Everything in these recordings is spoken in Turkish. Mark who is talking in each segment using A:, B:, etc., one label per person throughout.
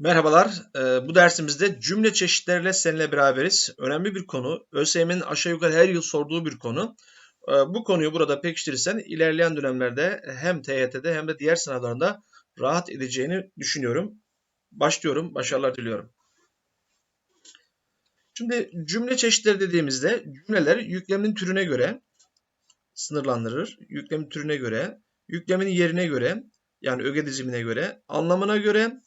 A: Merhabalar. Ee, bu dersimizde cümle çeşitleriyle seninle beraberiz. Önemli bir konu. ÖSYM'nin aşağı yukarı her yıl sorduğu bir konu. Ee, bu konuyu burada pekiştirirsen ilerleyen dönemlerde hem TYT'de hem de diğer sınavlarında rahat edeceğini düşünüyorum. Başlıyorum. Başarılar diliyorum. Şimdi cümle çeşitleri dediğimizde cümleler yüklemin türüne göre sınırlandırır. Yüklemin türüne göre, yüklemin yerine göre yani öge dizimine göre, anlamına göre,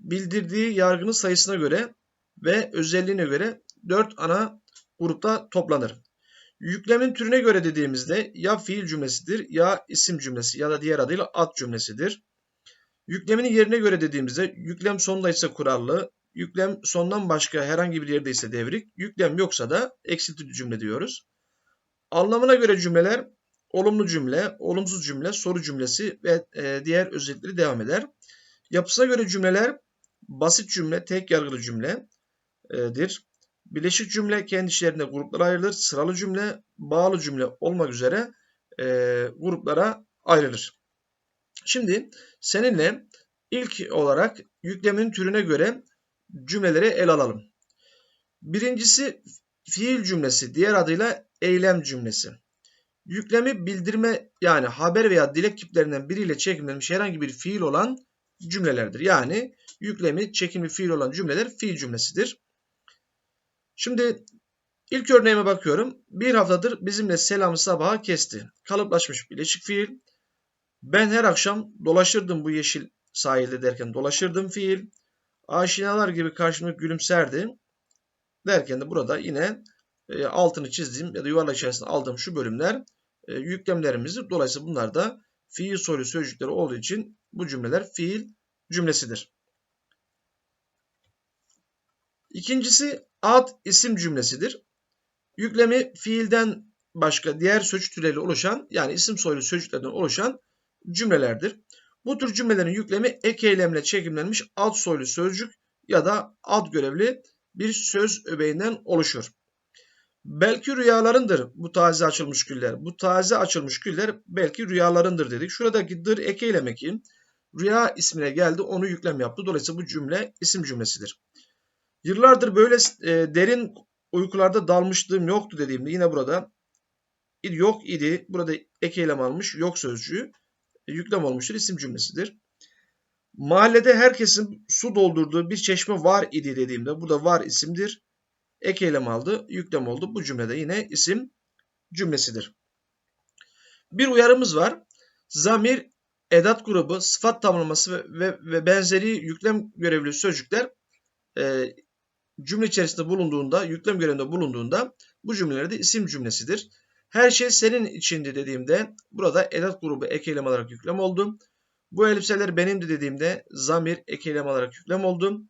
A: bildirdiği yargının sayısına göre ve özelliğine göre 4 ana grupta toplanır. Yüklemin türüne göre dediğimizde ya fiil cümlesidir ya isim cümlesi ya da diğer adıyla ad cümlesidir. Yüklemin yerine göre dediğimizde yüklem sonunda ise kurallı, yüklem sondan başka herhangi bir yerde ise devrik, yüklem yoksa da eksiltili cümle diyoruz. Anlamına göre cümleler olumlu cümle, olumsuz cümle, soru cümlesi ve e, diğer özellikleri devam eder. Yapısına göre cümleler basit cümle, tek yargılı cümledir. Bileşik cümle kendi içlerinde gruplara ayrılır. Sıralı cümle, bağlı cümle olmak üzere e, gruplara ayrılır. Şimdi seninle ilk olarak yüklemin türüne göre cümleleri ele alalım. Birincisi fiil cümlesi, diğer adıyla eylem cümlesi. Yüklemi bildirme yani haber veya dilek kiplerinden biriyle çekimlenmiş herhangi bir fiil olan cümlelerdir. Yani yüklemi çekimli fiil olan cümleler fiil cümlesidir. Şimdi ilk örneğime bakıyorum. Bir haftadır bizimle selam sabaha kesti. Kalıplaşmış bileşik fiil. Ben her akşam dolaşırdım bu yeşil sahilde derken dolaşırdım fiil. Aşinalar gibi karşımda gülümserdi. Derken de burada yine e, altını çizdiğim ya da yuvarlak içerisinde aldığım şu bölümler e, yüklemlerimizdir. Dolayısıyla bunlar da fiil soru sözcükleri olduğu için bu cümleler fiil cümlesidir. İkincisi ad isim cümlesidir. Yüklemi fiilden başka diğer sözcük türleriyle oluşan yani isim soylu sözcüklerden oluşan cümlelerdir. Bu tür cümlelerin yüklemi ek eylemle çekimlenmiş ad soylu sözcük ya da ad görevli bir söz öbeğinden oluşur. Belki rüyalarındır bu taze açılmış güller. Bu taze açılmış güller belki rüyalarındır dedik. Şuradaki dır ek eyleme ki rüya ismine geldi onu yüklem yaptı. Dolayısıyla bu cümle isim cümlesidir. Yıllardır böyle e, derin uykularda dalmışlığım yoktu dediğimde yine burada yok idi. Burada ek eylem almış yok sözcüğü e, yüklem olmuştur isim cümlesidir. Mahallede herkesin su doldurduğu bir çeşme var idi dediğimde burada var isimdir. Ek eylem aldı, yüklem oldu. Bu cümlede yine isim cümlesidir. Bir uyarımız var. Zamir, edat grubu, sıfat tamlaması ve, ve, ve benzeri yüklem görevli sözcükler e, cümle içerisinde bulunduğunda, yüklem görevinde bulunduğunda bu cümlelerde isim cümlesidir. Her şey senin içindi dediğimde burada edat grubu ek alarak yüklem oldu. Bu elbiseler benimdi dediğimde zamir ek alarak yüklem oldu.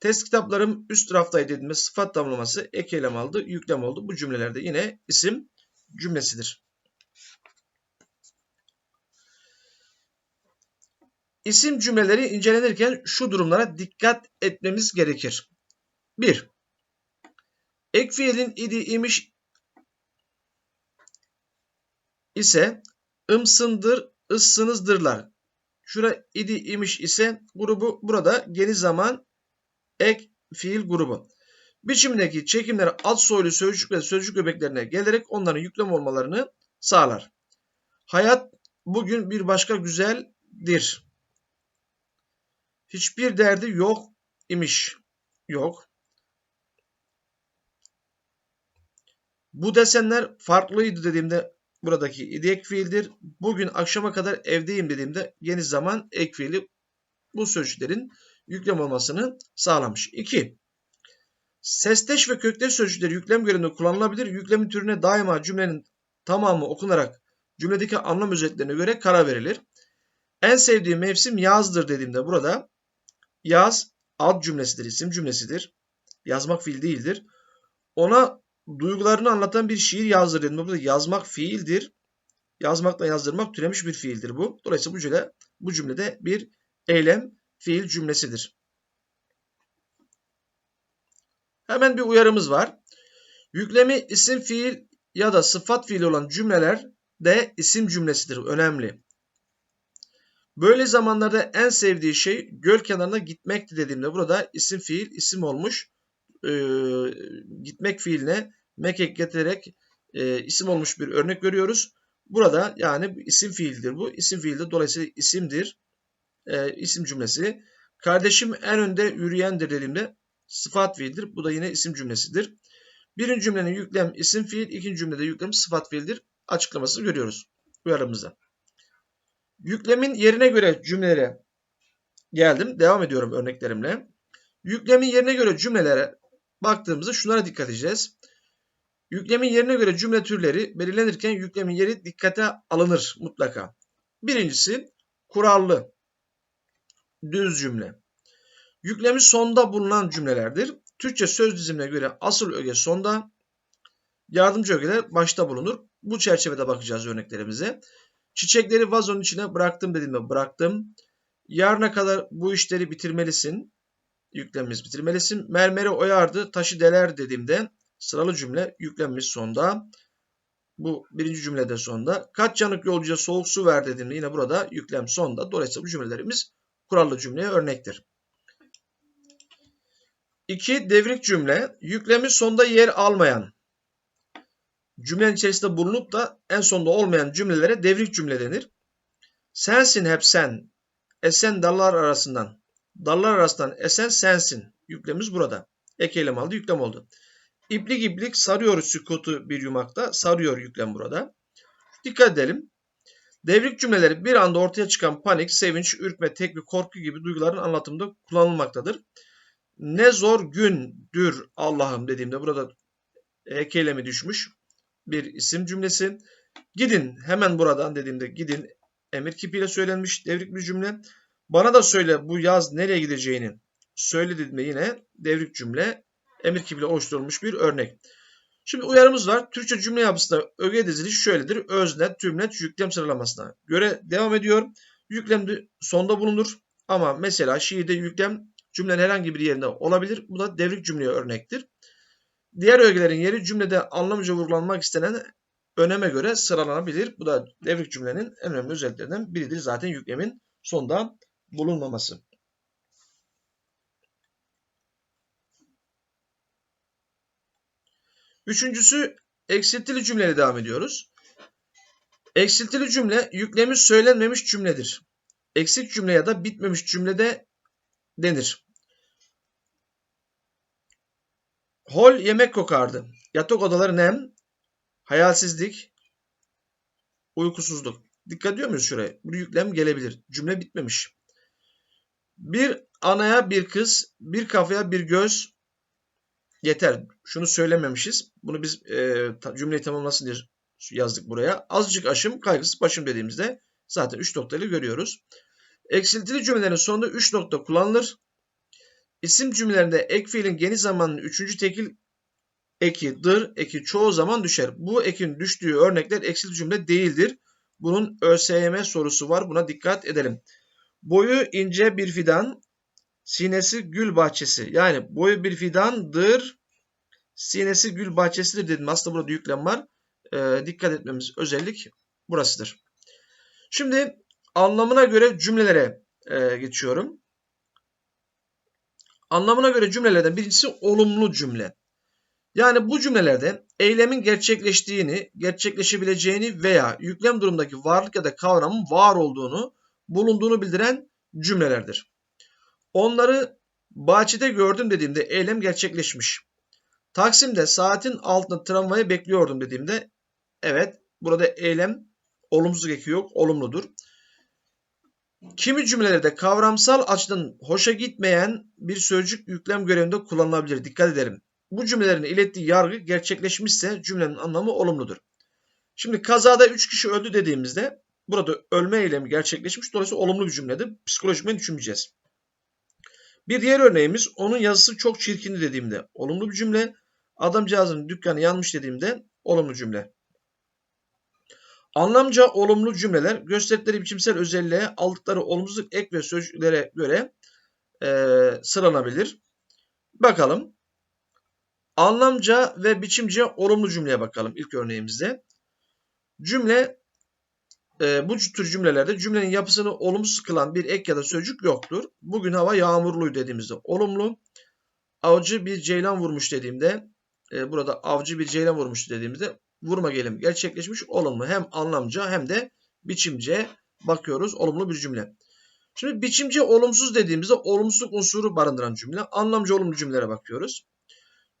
A: Test kitaplarım üst raftaydı dediğimde sıfat tamlaması ek aldı, yüklem oldu. Bu cümlelerde yine isim cümlesidir. İsim cümleleri incelenirken şu durumlara dikkat etmemiz gerekir. 1. Ek idi imiş ise ımsındır, ıssınızdırlar. Şura idi imiş ise grubu burada geniş zaman ek fiil grubu. Biçimdeki çekimler alt soylu sözcük ve sözcük öbeklerine gelerek onların yüklem olmalarını sağlar. Hayat bugün bir başka güzeldir. Hiçbir derdi yok imiş. Yok. Bu desenler farklıydı dediğimde buradaki idi ek fiildir. Bugün akşama kadar evdeyim dediğimde geniş zaman ek fiili bu sözcüklerin yüklem olmasını sağlamış. 2. Sesteş ve kökteş sözcükleri yüklem görevinde kullanılabilir. Yüklemin türüne daima cümlenin tamamı okunarak cümledeki anlam özelliklerine göre karar verilir. En sevdiğim mevsim yazdır dediğimde burada yaz ad cümlesidir, isim cümlesidir. Yazmak fiil değildir. Ona duygularını anlatan bir şiir yazdır dediğimde burada yazmak fiildir. Yazmakla yazdırmak türemiş bir fiildir bu. Dolayısıyla bu cümle bu cümlede bir eylem fiil cümlesidir. Hemen bir uyarımız var. Yüklemi isim fiil ya da sıfat fiili olan cümleler de isim cümlesidir. Önemli. Böyle zamanlarda en sevdiği şey göl kenarına gitmekti dediğimde burada isim fiil isim olmuş. Ee, gitmek fiiline mekek getirerek e, isim olmuş bir örnek görüyoruz. Burada yani isim fiildir bu. İsim fiildir. Dolayısıyla isimdir. E, isim cümlesi. Kardeşim en önde yürüyendir dediğimde sıfat fiildir. Bu da yine isim cümlesidir. Birinci cümlenin yüklem isim fiil, ikinci cümlede yüklem sıfat fiildir. Açıklamasını görüyoruz uyarımızda. Yüklemin yerine göre cümlelere geldim. Devam ediyorum örneklerimle. Yüklemin yerine göre cümlelere baktığımızda şunlara dikkat edeceğiz. Yüklemin yerine göre cümle türleri belirlenirken yüklemin yeri dikkate alınır mutlaka. Birincisi kurallı, düz cümle. Yüklemi sonda bulunan cümlelerdir. Türkçe söz dizimine göre asıl öge sonda, yardımcı ögeler başta bulunur. Bu çerçevede bakacağız örneklerimize. Çiçekleri vazonun içine bıraktım dediğimde bıraktım. Yarına kadar bu işleri bitirmelisin. Yüklemimiz bitirmelisin. Mermeri oyardı, taşı deler dediğimde sıralı cümle yüklenmiş sonda. Bu birinci cümlede sonda. Kaç yanık yolcuya soğuk su ver dediğimde yine burada yüklem sonda. Dolayısıyla bu cümlelerimiz kurallı cümleye örnektir. 2. Devrik cümle. Yüklemi sonda yer almayan. Cümlenin içerisinde bulunup da en sonda olmayan cümlelere devrik cümle denir. Sensin hep sen. Esen dallar arasından. Dallar arasından esen sensin. Yüklemimiz burada. Ek eylem aldı, yüklem oldu. İplik iplik sarıyor sükutu bir yumakta. Sarıyor yüklem burada. Dikkat edelim. Devrik cümleleri bir anda ortaya çıkan panik, sevinç, ürkme, tekme, korku gibi duyguların anlatımında kullanılmaktadır. Ne zor gündür Allah'ım dediğimde burada ek eylemi düşmüş bir isim cümlesi. Gidin hemen buradan dediğimde gidin emir kipiyle söylenmiş devrik bir cümle. Bana da söyle bu yaz nereye gideceğini söyle dediğimde yine devrik cümle emir kipiyle oluşturulmuş bir örnek. Şimdi uyarımız var. Türkçe cümle yapısında öge diziliş şöyledir. Özne, tümlet, yüklem sıralamasına göre devam ediyor. Yüklem sonda bulunur. Ama mesela şiirde yüklem cümlenin herhangi bir yerinde olabilir. Bu da devrik cümleye örnektir. Diğer ögelerin yeri cümlede anlamıca vurgulanmak istenen öneme göre sıralanabilir. Bu da devrik cümlenin en önemli özelliklerinden biridir. Zaten yüklemin sonda bulunmaması. Üçüncüsü eksiltili cümleyle devam ediyoruz. Eksiltili cümle yüklemi söylenmemiş cümledir. Eksik cümle ya da bitmemiş cümlede denir. Hol yemek kokardı. Yatak odaları nem, hayalsizlik, uykusuzluk. Dikkat ediyor muyuz şuraya? Bu yüklem gelebilir. Cümle bitmemiş. Bir anaya bir kız, bir kafaya bir göz yeter. Şunu söylememişiz. Bunu biz e, cümleyi tamamlasın diye yazdık buraya. Azıcık aşım, kaygısız başım dediğimizde zaten 3 noktayla görüyoruz. Eksiltili cümlelerin sonunda 3 nokta kullanılır. İsim cümlelerinde ek fiilin geniş zamanının üçüncü tekil eki, dır eki çoğu zaman düşer. Bu ekin düştüğü örnekler eksil cümle değildir. Bunun ÖSYM sorusu var. Buna dikkat edelim. Boyu ince bir fidan, sinesi gül bahçesi. Yani boyu bir fidandır, sinesi gül bahçesidir dedim. Aslında burada yüklem var. Ee, dikkat etmemiz özellik burasıdır. Şimdi anlamına göre cümlelere e, geçiyorum. Anlamına göre cümlelerden birincisi olumlu cümle. Yani bu cümlelerde eylemin gerçekleştiğini, gerçekleşebileceğini veya yüklem durumdaki varlık ya da kavramın var olduğunu, bulunduğunu bildiren cümlelerdir. Onları bahçede gördüm dediğimde eylem gerçekleşmiş. Taksim'de saatin altında tramvayı bekliyordum dediğimde evet burada eylem olumsuz eki yok, olumludur. Kimi cümlelerde kavramsal açıdan hoşa gitmeyen bir sözcük yüklem görevinde kullanılabilir. Dikkat edelim. Bu cümlelerin ilettiği yargı gerçekleşmişse cümlenin anlamı olumludur. Şimdi kazada 3 kişi öldü dediğimizde burada ölme eylemi gerçekleşmiş. Dolayısıyla olumlu bir cümledir. Psikolojikmen düşünmeyeceğiz. Bir diğer örneğimiz onun yazısı çok çirkindi dediğimde olumlu bir cümle. Adamcağızın dükkanı yanmış dediğimde olumlu cümle. Anlamca olumlu cümleler gösterdikleri biçimsel özelliğe aldıkları olumsuzluk ek ve sözcüklere göre e, sıralanabilir. Bakalım. Anlamca ve biçimce olumlu cümleye bakalım ilk örneğimizde. Cümle e, bu tür cümlelerde cümlenin yapısını olumsuz kılan bir ek ya da sözcük yoktur. Bugün hava yağmurlu dediğimizde olumlu. Avcı bir ceylan vurmuş dediğimde e, burada avcı bir ceylan vurmuş dediğimizde vurma gelim gerçekleşmiş olumlu. Hem anlamca hem de biçimce bakıyoruz olumlu bir cümle. Şimdi biçimce olumsuz dediğimizde olumsuzluk unsuru barındıran cümle. Anlamcı olumlu cümlelere bakıyoruz.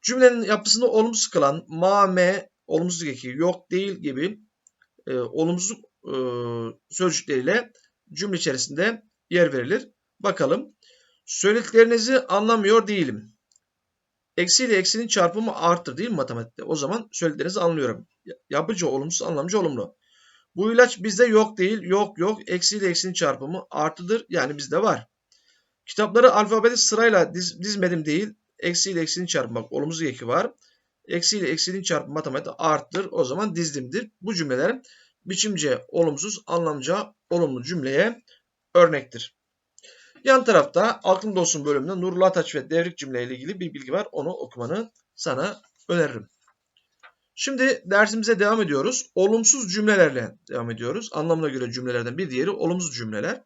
A: Cümlenin yapısını olumsuz kılan ma, me, olumsuz eki, yok, değil gibi e, olumsuz e, sözcükleriyle cümle içerisinde yer verilir. Bakalım. Söylediklerinizi anlamıyor değilim. Eksi ile eksinin çarpımı arttır değil mi matematikte? O zaman söylediklerinizi anlıyorum. Yapıcı olumsuz, anlamcı olumlu. Bu ilaç bizde yok değil, yok yok. Eksi ile eksinin çarpımı artıdır. Yani bizde var. Kitapları alfabeti sırayla diz, dizmedim değil. Eksi ile eksinin çarpımı bak olumsuz eki var. Eksi ile eksinin çarpımı matematik arttır. O zaman dizdimdir. Bu cümleler biçimce olumsuz, anlamca olumlu cümleye örnektir. Yan tarafta aklımda olsun bölümünde Nurullah Ataç ve devrik cümleyle ilgili bir bilgi var. Onu okumanı sana öneririm. Şimdi dersimize devam ediyoruz. Olumsuz cümlelerle devam ediyoruz. Anlamına göre cümlelerden bir diğeri olumsuz cümleler.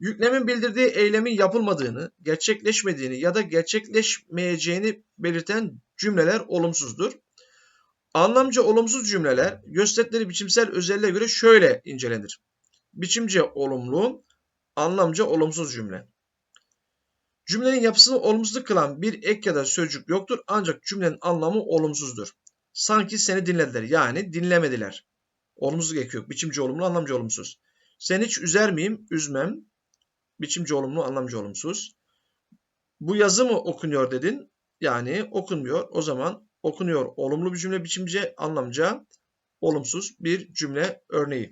A: Yüklemin bildirdiği eylemin yapılmadığını, gerçekleşmediğini ya da gerçekleşmeyeceğini belirten cümleler olumsuzdur. Anlamca olumsuz cümleler gösterdikleri biçimsel özelliğe göre şöyle incelenir. Biçimce olumlu, anlamca olumsuz cümle. Cümlenin yapısını olumsuz kılan bir ek ya da sözcük yoktur ancak cümlenin anlamı olumsuzdur. Sanki seni dinlediler yani dinlemediler. Olumsuz ek yok. Biçimci olumlu, anlamcı olumsuz. Seni hiç üzer miyim? Üzmem. Biçimci olumlu, anlamcı olumsuz. Bu yazı mı okunuyor dedin? Yani okunmuyor. O zaman okunuyor olumlu bir cümle biçimce, anlamca olumsuz bir cümle örneği.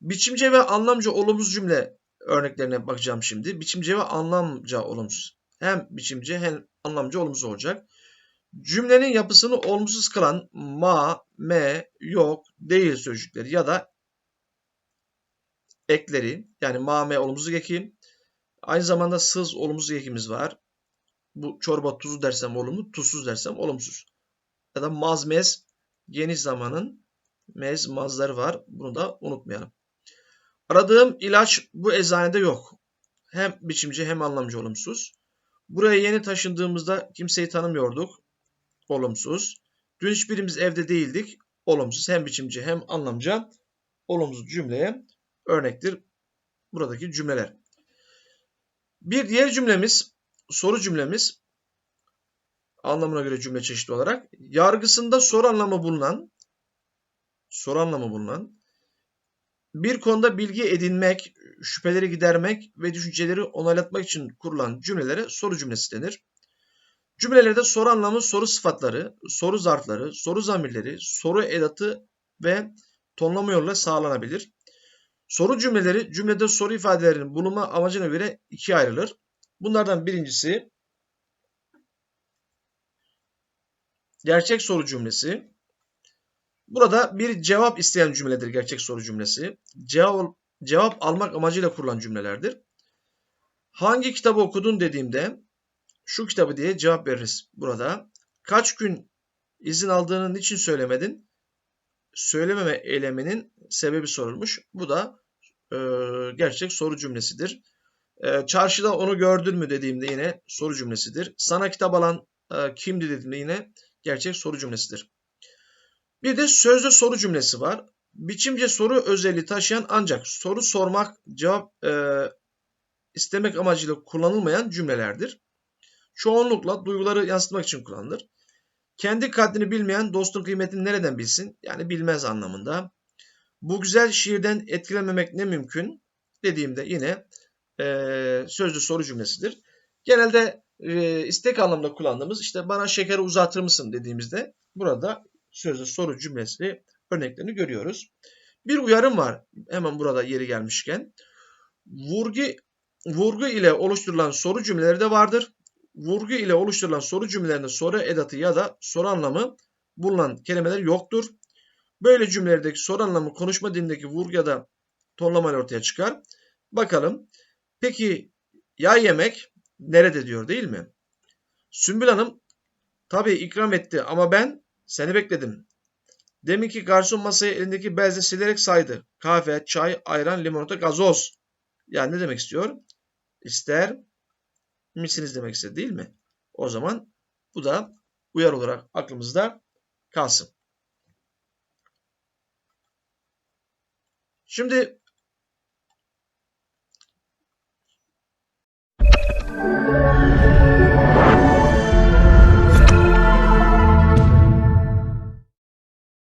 A: Biçimce ve anlamca olumsuz cümle örneklerine bakacağım şimdi. Biçimce ve anlamca olumsuz. Hem biçimce hem anlamca olumsuz olacak. Cümlenin yapısını olumsuz kılan ma, me, yok, değil sözcükleri ya da ekleri yani ma, me olumsuz eki. Aynı zamanda sız olumsuz ekimiz var. Bu çorba tuzu dersem olumlu, tuzsuz dersem olumsuz. Ya da maz, mez geniş zamanın mez, mazları var. Bunu da unutmayalım. Aradığım ilaç bu eczanede yok. Hem biçimci hem anlamcı olumsuz. Buraya yeni taşındığımızda kimseyi tanımıyorduk. Olumsuz. Dün hiçbirimiz evde değildik. Olumsuz. Hem biçimci hem anlamca olumsuz cümleye örnektir buradaki cümleler. Bir diğer cümlemiz soru cümlemiz anlamına göre cümle çeşitli olarak yargısında soru anlamı bulunan soru anlamı bulunan bir konuda bilgi edinmek, şüpheleri gidermek ve düşünceleri onaylatmak için kurulan cümlelere soru cümlesi denir. Cümlelerde soru anlamı soru sıfatları, soru zarfları, soru zamirleri, soru edatı ve tonlama yoluyla sağlanabilir. Soru cümleleri cümlede soru ifadelerinin bulunma amacına göre ikiye ayrılır. Bunlardan birincisi gerçek soru cümlesi. Burada bir cevap isteyen cümledir gerçek soru cümlesi. Cevap, cevap almak amacıyla kurulan cümlelerdir. Hangi kitabı okudun dediğimde şu kitabı diye cevap veririz burada. Kaç gün izin aldığını niçin söylemedin? Söylememe eyleminin sebebi sorulmuş. Bu da e, gerçek soru cümlesidir. E, çarşıda onu gördün mü dediğimde yine soru cümlesidir. Sana kitap alan e, kimdi dediğimde yine gerçek soru cümlesidir. Bir de sözlü soru cümlesi var. Biçimce soru özelliği taşıyan ancak soru sormak, cevap e, istemek amacıyla kullanılmayan cümlelerdir. Çoğunlukla duyguları yansıtmak için kullanılır. Kendi kaddini bilmeyen dostun kıymetini nereden bilsin? Yani bilmez anlamında. Bu güzel şiirden etkilenmemek ne mümkün? Dediğimde yine e, sözlü soru cümlesidir. Genelde e, istek anlamında kullandığımız işte bana şekeri uzatır mısın dediğimizde burada sözlü soru cümlesi örneklerini görüyoruz. Bir uyarım var hemen burada yeri gelmişken. Vurgu, vurgu ile oluşturulan soru cümleleri de vardır. Vurgu ile oluşturulan soru cümlelerinde soru edatı ya da soru anlamı bulunan kelimeler yoktur. Böyle cümlelerdeki soru anlamı konuşma dilindeki vurgu ya da tonlamayla ortaya çıkar. Bakalım. Peki ya yemek nerede diyor değil mi? Sümbül Hanım Tabii ikram etti ama ben seni bekledim. Deminki garson masaya elindeki bezle silerek saydı. Kahve, çay, ayran, limonata, gazoz. Yani ne demek istiyor? İster misiniz demek istedi değil mi? O zaman bu da uyar olarak aklımızda kalsın. Şimdi